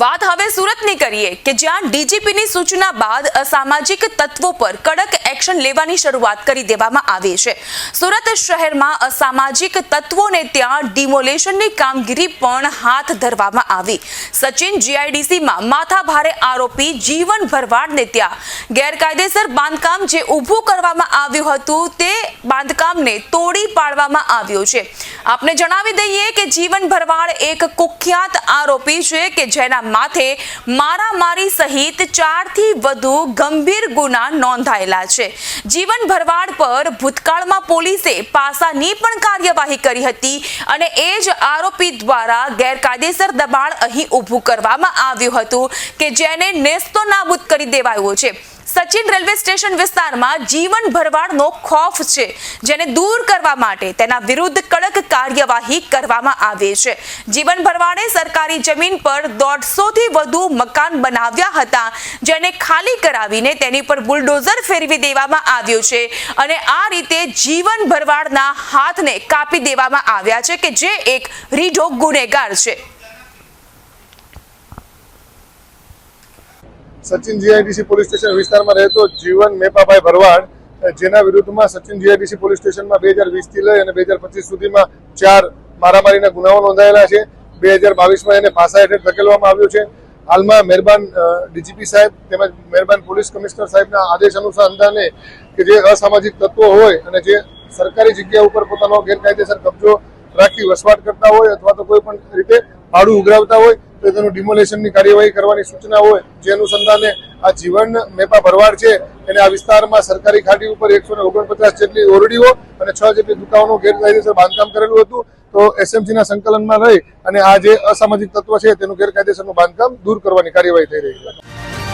વાત હવે સુરતની કરીએ કે જ્યાં ડીજીપીની સૂચના બાદ અસામાજિક તત્વો પર કડક એક્શન લેવાની શરૂઆત કરી દેવામાં આવી છે. સુરત શહેરમાં અસામાજિક તત્વોને ત્યાં ડિમોલેશનની કામગીરી પણ હાથ ધરવામાં આવી. સચિન જીઆઈડીસીમાં માથાભારે આરોપી જીવન ભરવાડને ત્યાં ગેરકાયદેસર બાંધકામ જે ઊભું કરવામાં આવ્યું હતું તે બાંધકામને તોડી પાડવામાં આવ્યું છે. આપને જણાવી દઈએ કે જીવન ભરવાડ એક કુખ્યાત આરોપી છે કે જેના માથે મારામારી સહિત ચારથી વધુ ગંભીર ગુના નોંધાયેલા છે. જીવન ભરવાડ પર ભૂતકાળમાં પોલીસે પાસાની પણ કાર્યવાહી કરી હતી અને એ જ આરોપી દ્વારા ગેરકાયદેસર દબાણ અહીં ઊભું કરવામાં આવ્યું હતું કે જેને નેસ્તો નાબૂદ કરી દેવાયો છે. સચિન રેલવે સ્ટેશન વિસ્તારમાં જીવન ભરવાડનો ખોફ છે, જેને દૂર કરવા માટે તેના વિરુદ્ધ કડક કાર્યવાહી કરવામાં આવે છે. જીવન ભરવાડે સરકારી જમીન પર દોઢસો થી વધુ મકાન બનાવ્યા હતા, જેને ખાલી કરાવીને તેની પર બુલડોઝર ફેરવી દેવામાં આવ્યું છે અને આ રીતે જીવન ભરવાડના હાથને કાપી દેવામાં આવ્યા છે કે જે એક રીઢો ગુનેગાર છે. સચિન જીઆઈડીસી પોલીસ સ્ટેશન વિસ્તારમાં રહેતો જીવન મેપાભાઈ ભરવાડ જેના વિરુદ્ધમાં સચિન જીઆઈડીસી પોલીસ સ્ટેશનમાં બે હજાર વીસથી લઈ અને બે હજાર પચીસ સુધીમાં ચાર મારામારીના ગુનાઓ નોંધાયેલા છે. બે હજાર બાવીસમાં એને પાસા હેઠળ ધકેલવામાં આવ્યો છે. હાલમાં મહેરબાન ડીજીપી સાહેબ તેમજ મહેરબાન પોલીસ કમિશનર સાહેબના આદેશ અનુસંધાને કે જે અસામાજિક તત્વો હોય અને જે સરકારી જગ્યા ઉપર પોતાનો ગેરકાયદેસર કબજો રાખી વસવાટ કરતા હોય અથવા તો કોઈ પણ રીતે ભાડું ઉઘરાવતા હોય તો તેનું ડિમોલેશનની કાર્યવાહી કરવાની સૂચના હોય, જે અનુસંધાને આ જીવન મેપા ભરવાડ છે, એને આ વિસ્તારમાં સરકારી ખાડી ઉપર એકસો ઓગણપચાસ જેટલી ઓરડીઓ અને છ જેટલી દુકાનો ગેરકાયદેસર બાંધકામ કરેલું હતું. તો એસએમસીના સંકલનમાં રહી અને આ જે અસામાજિક તત્વ છે, તેનું ગેરકાયદેસરનું બાંધકામ દૂર કરવાની કાર્યવાહી થઈ રહી છે.